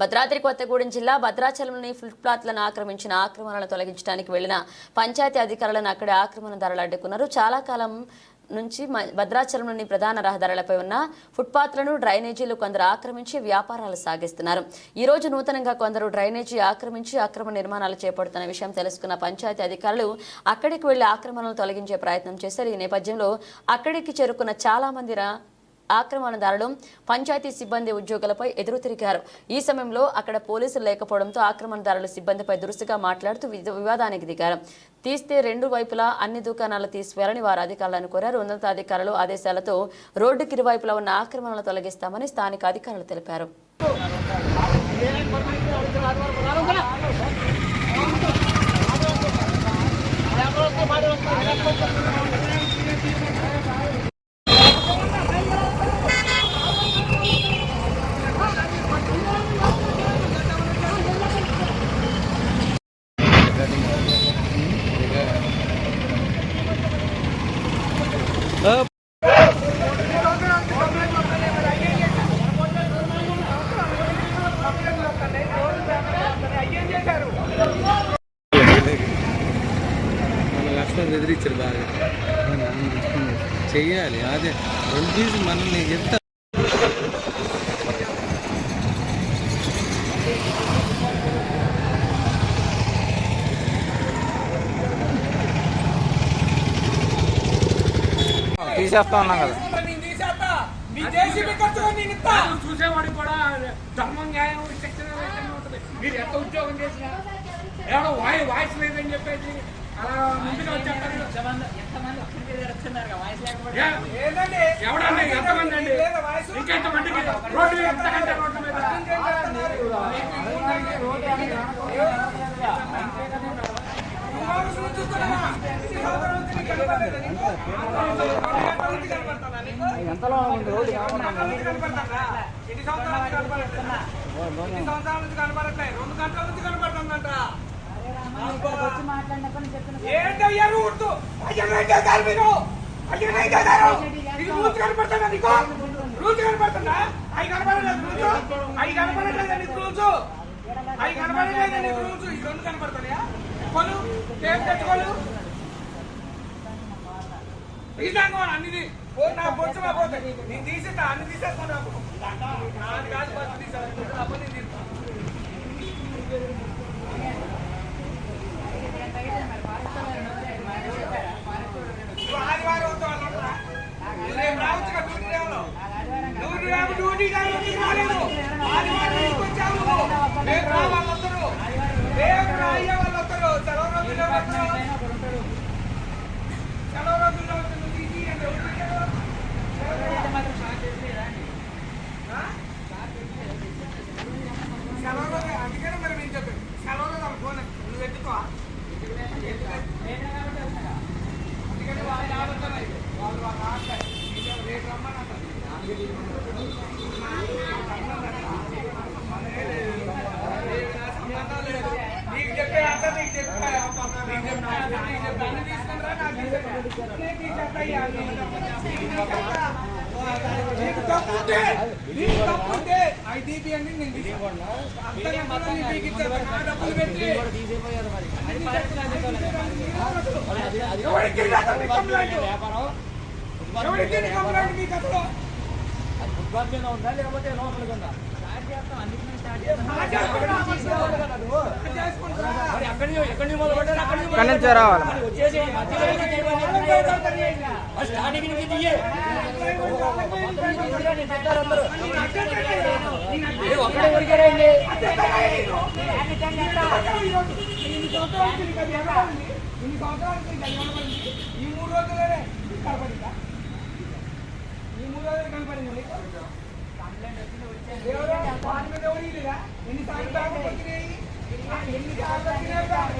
భద్రాద్రి కొత్తగూడెం జిల్లా భద్రాచలంలోని ఫుట్పాత్లను ఆక్రమించిన ఆక్రమణలను తొలగించడానికి వెళ్ళిన పంచాయతీ అధికారులను అక్కడి ఆక్రమణదారులు అడ్డుకున్నారు. చాలా కాలం నుంచి మ- భద్రాచలంలోని ప్రధాన రహదారులపై ఉన్న ఫుట్పాత్లను డ్రైనేజీలు కొందరు ఆక్రమించి వ్యాపారాలు సాగిస్తున్నారు. ఈ రోజు నూతనంగా కొందరు డ్రైనేజీ ఆక్రమించి అక్రమ నిర్మాణాలు చేపడుతున్న విషయం తెలుసుకున్న పంచాయతీ అధికారులు అక్కడికి వెళ్ళి ఆక్రమణలు తొలగించే ప్రయత్నం చేశారు. ఈ నేపథ్యంలో అక్కడికి చేరుకున్న చాలా మంది రా- ఆక్రమణదారులు పంచాయతీ సిబ్బంది ఉద్యోగులపై ఎదురు తిరిగారు. ఈ సమయంలో అక్కడ పోలీసులు లేకపోవడంతో ఆక్రమణదారులు సిబ్బందిపై దురుసుగా మాట్లాడుతూ వివాదానికి దిగారు. తీస్తే రెండు వైపులా అన్ని దుకాణాలు తీసివేయాలని వారు అధికారులను కోరారు. ఉన్నతాధికారులు ఆదేశాలతో రోడ్డుకి ఇరువైపులా ఉన్న ఆక్రమణలు తొలగిస్తామని స్థానిక అధికారులు తెలిపారు. ఎదిరించారు బాగా. చెయ్యాలి. అదే. రెండు మనల్ని ఎంత తీసేస్తా ఉన్నాం కదా చూసేవాడు కూడా ధర్మం న్యాయం శిక్షణ మీరు ఎంత ఉద్యోగం చేసినా ఎవడో వాయి వాయిస్ లేదని చెప్పేసి అలా ముందుగా వచ్చేస్తారు ఎవడండి ఎంతమంది అండి రోడ్డు మీద ఎంతకంటే రోడ్డు మీద ఎంతలో ఉంది రోడ్డు ఎన్ని సంవత్సరాల నుంచి కనపడట్లేదా? ఎన్ని సంవత్సరాల నుంచి కనపడట్లేదు రెండు గంటల నుంచి కనపడుతుందంట ఏంటయ్యా రూట్ అయ్యా ఏం మీరు అయ్యా ఏం ఇది రూట్ కనపడుతుందా నీకు కనపడుతుందా అవి కనపడలేదు అవి నీకు అవి నీకు ఈ రెండు కనపడుతున్నాయా కొలు టేప్ తెచ్చుకోలు తీసాను అన్ని నా బొచ్చు నా పోతే నేను తీసేస్తా అన్ని తీసేస్తాను నాకు. నాది కాదు బస్సు తీసేస్తాను అప్పుడు నేను తీస్తాను ఆదివారం వద్దు వాళ్ళు ఉంటారా? నువ్వు రేపు రావచ్చుగా డ్యూటీ టైంలో. నువ్వు రేపు డ్యూటీ టైంలో నీకు రాలేదు. ఆదివారం ఇంటికి వచ్చావు నువ్వు. రేపు రా వాళ్ళు వస్తారు. రేపు రా అయ్యే వాళ్ళు వస్తారు. సెలవు రోజుల్లో వస్తారు. సెలవు రోజుల్లో వస్తారు. నువ్వు తీసి అంటే ఎవరు తీశారు? ఆ? సెలవు రోజు అందుకనే మరి నేను చెప్పాను సెలవు రోజు వాళ్ళ ఫోన్ నువ్వు ఎత్తుకో అందుకని వాళ్ళు ఆడుతున్నారు వాళ్ళు వాళ్ళు ఆడతారు రేపు రమ్మని అంటారు సంబంధం లేదు నీకు చెప్పే అంత నీకు చెప్పే నీకు చెప్పే అంత నీకు చెప్పే అన్ని తీసుకుంటారా నాకు తీసుకుంటా నేను తీసేస్తాయ్యా నీకు తీసేస్తా. నీకు తప్పు ఉంటే నీకు తప్పు ఉంటే ఐటీపీ అని నేను తీసుకోండి అంతకంటే నీకు మీకు ఇచ్చేస్తా. నా డబ్బులు పెట్టి ఎవరికి ఇవ్వాలి కంప్లైంట్ ఎవరికి ఇవ్వాలి కంప్లైంట్ మీకు అసలు ఉందా లేకపోతే లోపలికి ఉందా ఎక్కడి మొదలు పెట్టారు అక్కడి ఇక్కడి నుంచే రావాలి. మరి. ఈ మూడు రోజులనే కనపడిందా ఈ మూడు రోజులు కనపడింది ఎన్నిసార్లు ఎన్నిసార్లు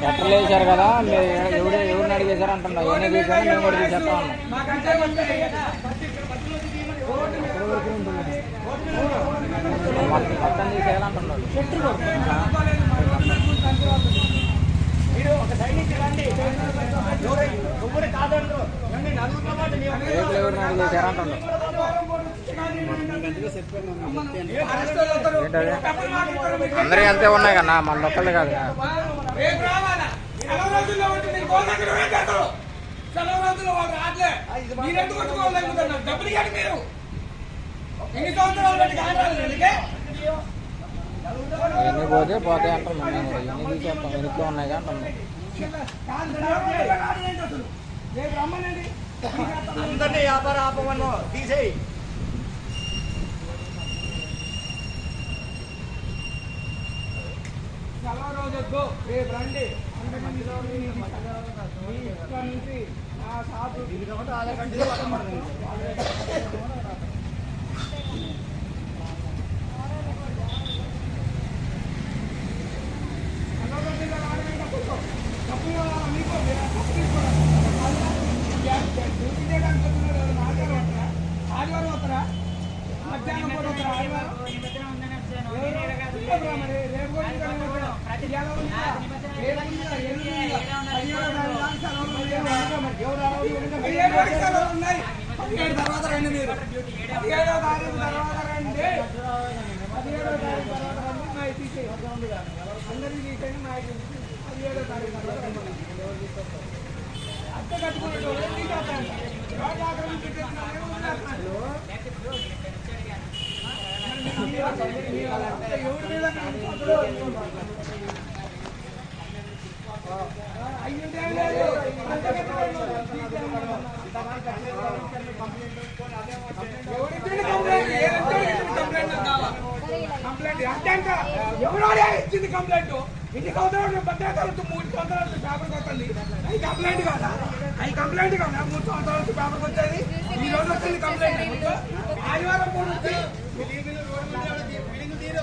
షట్టర్లు వేసారు కదా మీరు ఎవరు ఎవరిని అడిగేశారు అంటున్నా. ఎన్ని తీసారు మేము కూడా తీసేస్తా ఉన్నాం. మొత్తం తీసేయాలంటున్నాడు. ఎవరిని అడిగేశారు అంటున్నాడు. ఏంటది అందరికీ అంతే ఉన్నాయి కన్నా మన ఒక్కళ్ళే కాదు కదా. ఎన్ని పోతే పోతే అంటున్నాం ఎన్ని తీసేస్తాం వెనక్కి ఉన్నాయి కానీ అంటున్నాం అందరినీ వ్యాపారం ఆపమను తీసేయి. సెలవు రోజు వద్దు రేపు రండి నుంచి షాపు? ఆదివారం వస్తారా? మధ్యాహ్నం పూట వస్తారా ఆదివారం ఎవరు? మరి రేపు కూడా పదిహేడు తర్వాత రండి మీరు పదిహేడో తారీఖు తర్వాత రండి పదిహేడో తారీఖు తర్వాత రండి మా తీసేయి అందరికీ తీసేయండి మా పదిహేడో తారీఖు తర్వాత అత్త కట్టుకున్నట్టు తీసేస్తాను రోడ్డు ఏ ఇచ్చింది కంప్లైంట్ ఇన్ని సంవత్సరాలు భద్రాచాలతో మూడు సంవత్సరాలు పేపర్ వస్తుంది అవి కంప్లైంట్ కాదా అవి కంప్లైంట్ కాదా మూడు సంవత్సరాలు పేపర్ వచ్చేది ఈ రోజు వచ్చింది కంప్లైంట్ ఆదివారం కూడా ఉంది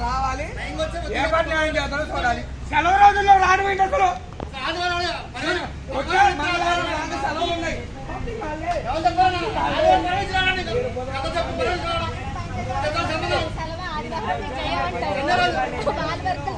రావాలి. ఏ పని న్యాయం చేస్తారో చూడాలి. సెలవు రోజుల్లో రావడం ఏంటి అసలు సెలవులు ఉన్నాయి. సెలవు ఆదివారం చేయమంటారు